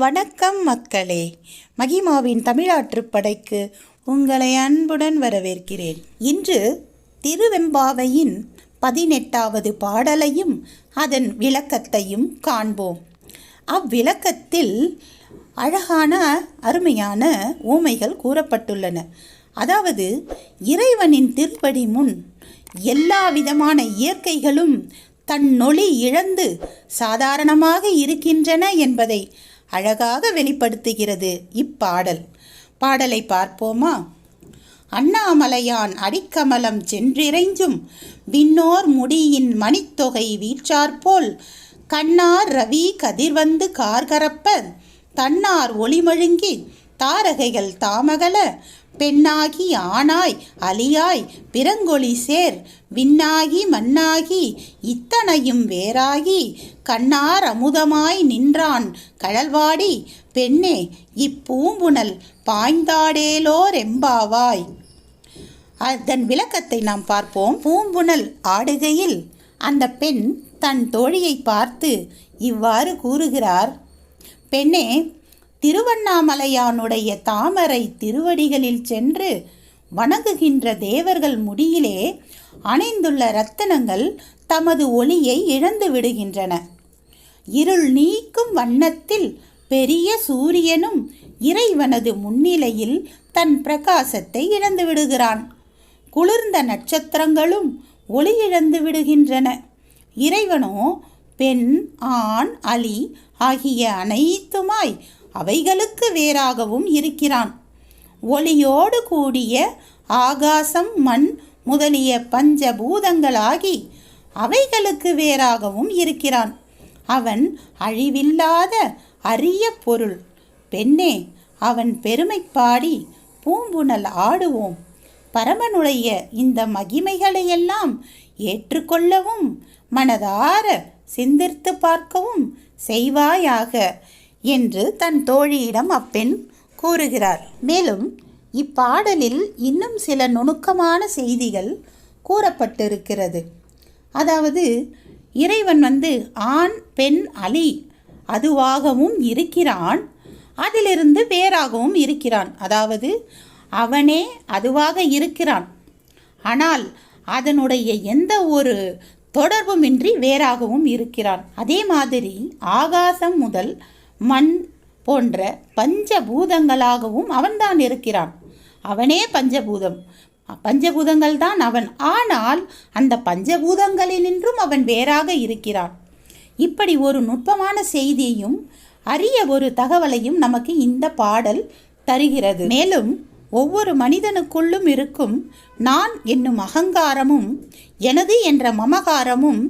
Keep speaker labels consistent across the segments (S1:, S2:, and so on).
S1: வணக்கம் மக்களே. மகிமாவின் தமிழாற்று படைக்கு உங்களை அன்புடன் வரவேற்கிறேன். இன்று திருவெம்பாவையின் பதினெட்டாவது பாடலையும் அதன் விளக்கத்தையும் காண்போம். அவ்விளக்கத்தில் அழகான அருமையான ஊமைகள் கூறப்பட்டுள்ளன. அதாவது இறைவனின் திருப்படி முன் எல்லா விதமான இயற்கைகளும் தன் நொளி இழந்து சாதாரணமாக இருக்கின்றன என்பதை அழகாக வெளிப்படுத்துகிறது இப்பாடல். பாடலை பார்ப்போமா? அண்ணாமலையான் அடிக்கமலம் சென்றிறைஞ்சும் விண்ணோர் முடியின் மணித்தொகை வீற்றாற்போல் கண்ணார் ரவி கதிர்வந்து கார்கரப்ப தன்னார் ஒளிமழுங்கி தாரகைகள் தாமகல பெண்ணாகி ஆனாய் அலியாய் பிறங்கொழி சேர் விண்ணாகி மண்ணாகி இத்தனையும் வேறாகி கண்ணார் அமுதமாய் நின்றான் கழல்வாடி பெண்ணே இப்பூம்புணல் பாய்ந்தாடேலோரெம்பாவாய் அதன் விளக்கத்தை நாம் பார்ப்போம். பூம்புணல் ஆடுகையில் அந்த பெண் தன் தோழியை பார்த்து இவ்வாறு கூறுகிறார். பெண்ணே திருவண்ணாமலையானுடைய தாமரை திருவடிகளில் சென்று வணங்குகின்ற தேவர்கள் முடியிலே அணைந்துள்ள ரத்தனங்கள் தமது ஒளியை இழந்து விடுகின்றன. இருள் நீக்கும் வண்ணத்தில் பெரிய சூரியனும் இறைவனது முன்னிலையில் தன் பிரகாசத்தை இழந்து விடுகிறான். குளிர்ந்த நட்சத்திரங்களும் ஒளி இழந்து விடுகின்றன. இறைவனோ பெண் ஆண் அலி ஆகிய அனைத்துமாய் அவைகளுக்கு வேறாகவும் இருக்கிறான். ஒளியோடு கூடிய ஆகாசம் மண் முதலிய பஞ்சபூதங்களாகி அவைகளுக்கு வேறாகவும் இருக்கிறான். அவன் அழிவில்லாத அரிய பொருள். பெண்ணே அவன் பெருமை பாடி பூம்புணல் ஆடுவோம். பரமனுடைய இந்த மகிமைகளையெல்லாம் ஏற்றுக்கொள்ளவும் மனதார சிந்தித்து பார்க்கவும் செய்வாயாக. என்று தன் தோழியிடம் அப்பெண் கூறுகிறார். மேலும் இப்பாடலில் இன்னும் சில நுணுக்கமான செய்திகள் கூறப்பட்டிருக்கிறது. அதாவது இறைவன் வந்து ஆண் பெண் அலி அதுவாகவும் இருக்கிறான் அதிலிருந்து வேறாகவும் இருக்கிறான். அதாவது அவனே அதுவாக இருக்கிறான். ஆனால் அதனுடைய எந்த ஒரு தொடர்புமின்றி வேறாகவும் இருக்கிறான். அதே மாதிரி ஆகாசம் முதல் மண் போன்ற பஞ்சபூதங்களாகவும் அவன்தான் இருக்கிறான். அவனே பஞ்சபூதம். பஞ்சபூதங்கள் தான் அவன். ஆனால் அந்த பஞ்சபூதங்களினின்றும் அவன் வேறாக இருக்கிறான். இப்படி ஒரு நுட்பமான செய்தியையும் அரிய ஒரு தகவலையும் நமக்கு இந்த பாடல் தருகிறது. மேலும் ஒவ்வொரு மனிதனுக்குள்ளும் இருக்கும் நான் என்னும் அகங்காரமும் எனது என்ற மமகாரமும்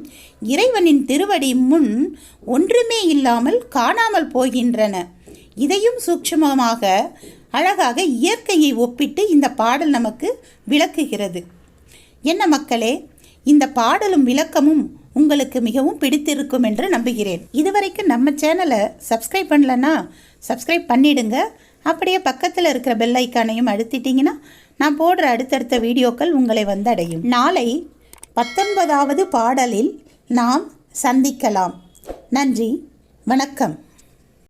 S1: இறைவனின் திருவடி முன் ஒன்றுமே இல்லாமல் காணாமல் போகின்றன. இதையும் சூட்சமமாக அழகாக இயற்கையை ஒப்பிட்டு இந்த பாடல் நமக்கு விளக்குகிறது. என்ன மக்களே இந்த பாடலும் விளக்கமும் உங்களுக்கு மிகவும் பிடித்திருக்கும் என்று நம்புகிறேன். இதுவரைக்கும் நம்ம சேனலை சப்ஸ்கிரைப் பண்ணலன்னா சப்ஸ்கிரைப் பண்ணிடுங்க. அப்படியே பக்கத்தில் இருக்கிற பெல் ஐக்கானையும் அழுத்திட்டிங்கன்னா நான் போடுற அடுத்தடுத்த வீடியோக்கள் உங்களை வந்தடையும். நாளை பத்தொன்பதாவது பாடலில் நாம் சந்திக்கலாம். நன்றி. வணக்கம்.